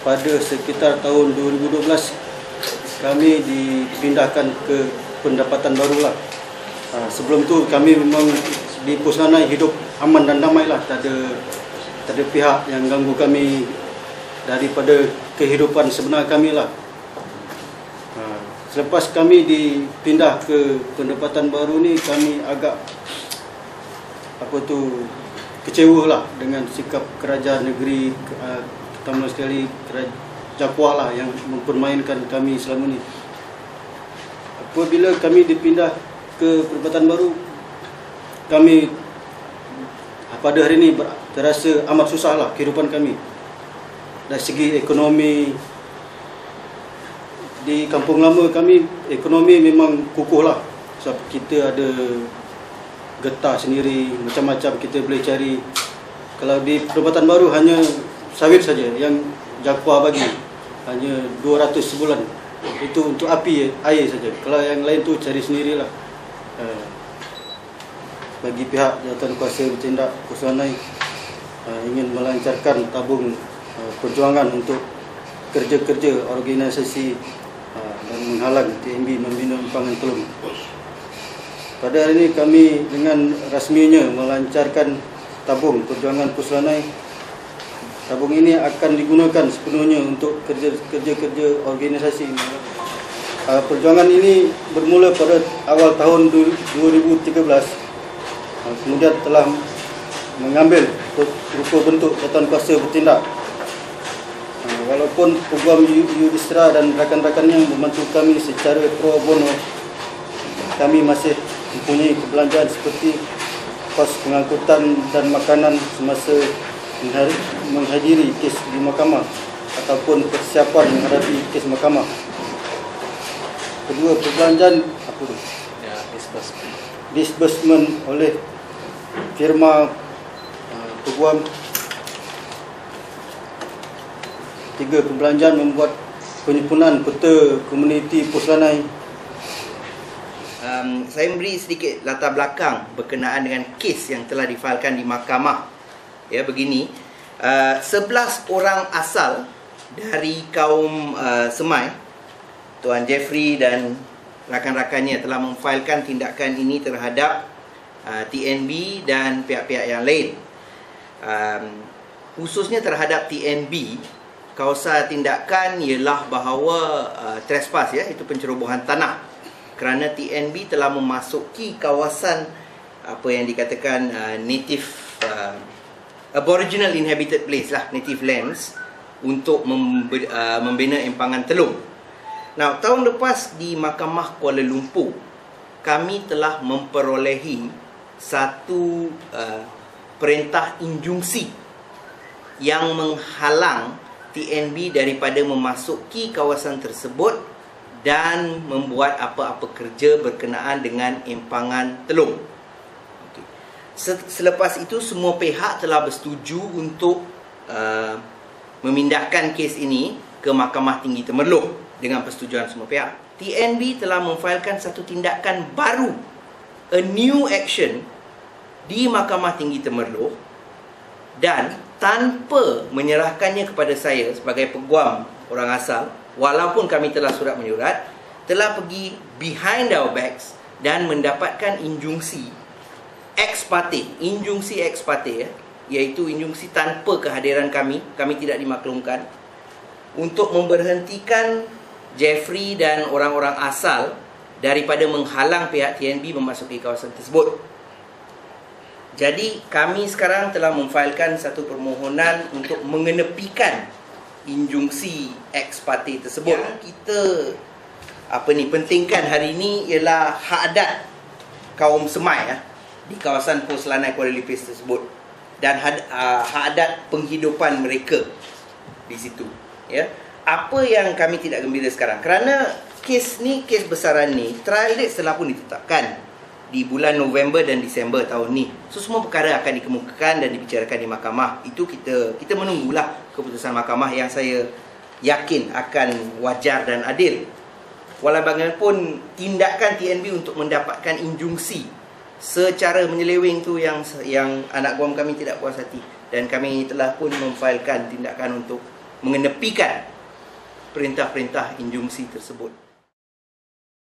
pada sekitar tahun 2012 kami dipindahkan ke pendapatan baru lah. Ha, sebelum tu kami memang di Puslanai hidup aman dan damai lah. Tak ada, tak ada pihak yang ganggu kami daripada kehidupan sebenar kami lah. Ha, selepas kami dipindah ke pendapatan baru ni kami agak apa tu kecewa lah dengan sikap kerajaan negeri terutama sekali Jakuah lah yang mempermainkan kami selama ni. Apabila kami dipindah ke perubatan baru, kami pada hari ini terasa amat susah lah kehidupan kami. Dari segi ekonomi, di kampung lama kami, ekonomi memang kukuh lah. Sebab kita ada getah sendiri, macam-macam kita boleh cari. Kalau di perubatan baru hanya sawit saja yang Jakuah bagi. Hanya 200 sebulan. Itu untuk api air saja. Kalau yang lain tu cari sendirilah. Uh, bagi pihak jawatan kuasa bertindak Kusanai uh, ingin melancarkan tabung uh, perjuangan untuk kerja-kerja organisasi dan menghalang TMB membina empangan telung. Pada hari ini kami dengan rasminya melancarkan tabung perjuangan Kusanai Tabung ini akan digunakan sepenuhnya untuk kerja-kerja organisasi. Uh, perjuangan ini bermula pada awal tahun 2013. Uh, kemudian telah mengambil rupa bentuk jatuhan kuasa bertindak. Uh, walaupun program Yudhistira dan rakan-rakannya membantu kami secara pro bono, kami masih mempunyai kebelanjaan seperti kos pengangkutan dan makanan semasa menghadiri kes di mahkamah ataupun persiapan menghadapi kes mahkamah. Kedua, perbelanjaan apa tu? Ya, disbursement. Disbursement oleh firma uh, peguam. Tiga, perbelanjaan membuat penyempurnaan peta komuniti Puslanai. Um, saya memberi sedikit latar belakang berkenaan dengan kes yang telah difailkan di mahkamah ya begini. Uh, 11 orang asal dari kaum uh, Semai Tuan Jeffrey dan rakan-rakannya telah memfailkan tindakan ini terhadap uh, TNB dan pihak-pihak yang lain. Um, khususnya terhadap TNB kausa tindakan ialah bahawa uh, trespass ya itu pencerobohan tanah. Kerana TNB telah memasuki kawasan apa yang dikatakan uh, native uh, aboriginal inhabited place lah native lands untuk uh, membina empangan telung. Now tahun lepas di Mahkamah Kuala Lumpur kami telah memperolehi satu uh, perintah injungsi yang menghalang TNB daripada memasuki kawasan tersebut dan membuat apa-apa kerja berkenaan dengan empangan telung. Selepas itu semua pihak telah bersetuju untuk uh, memindahkan kes ini ke Mahkamah Tinggi Temerloh dengan persetujuan semua pihak. TNB telah memfailkan satu tindakan baru, a new action di Mahkamah Tinggi Temerloh dan tanpa menyerahkannya kepada saya sebagai peguam orang asal, walaupun kami telah surat menyurat, telah pergi behind our backs dan mendapatkan injungsi ex parte, injungsi ex parte ya, iaitu injungsi tanpa kehadiran kami, kami tidak dimaklumkan untuk memberhentikan Jeffrey dan orang-orang asal daripada menghalang pihak TNB memasuki kawasan tersebut. Jadi kami sekarang telah memfailkan satu permohonan untuk mengenepikan injungsi ex parte tersebut. Yang kita apa ni pentingkan hari ini ialah hak adat kaum Semai ya di kawasan pos lanai Kuala Lipis tersebut dan had, uh, hak adat penghidupan mereka di situ ya. Apa yang kami tidak gembira sekarang? Kerana kes ni kes besaran ni trial date telah pun ditetapkan di bulan November dan Disember tahun ni. So semua perkara akan dikemukakan dan dibicarakan di mahkamah. Itu kita kita menunggulah keputusan mahkamah yang saya yakin akan wajar dan adil. Walau bagaimanapun tindakan TNB untuk mendapatkan injungsi secara menyeleweng tu yang yang anak guam kami tidak puas hati dan kami telah pun memfailkan tindakan untuk mengenepikan perintah-perintah injunksi tersebut.